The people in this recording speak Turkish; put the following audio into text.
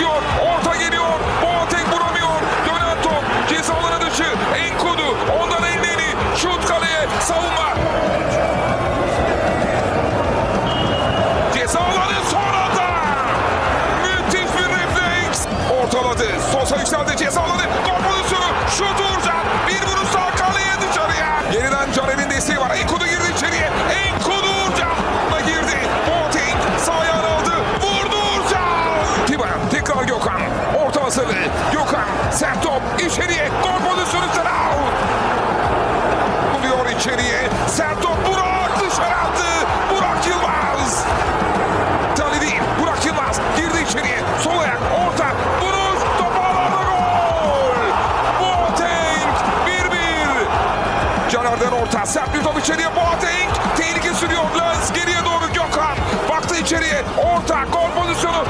bekliyor. Orta geliyor. Boateng vuramıyor. Dönen top. Ceza alanı dışı. Enkudu. Ondan elleri. Şut kaleye. Savunma. Ceza alanı son anda. Müthiş bir refleks. Ortaladı. Sosa yükseldi. Ceza. Gol pası ve Gökhan sert top içeriye gol pozisyonu sıra buluyor içeriye. Sert top Burak dışarı attı. Burak Yılmaz. Tali Burak Yılmaz girdi içeriye. Sol ayak orta. Vuruş topu alanda gol. Boateng 1-1 Caner'den orta. Sert bir top içeriye. Boateng tehlike sürüyor. Lens geriye doğru Gökhan baktı içeriye. Orta gol pozisyonu.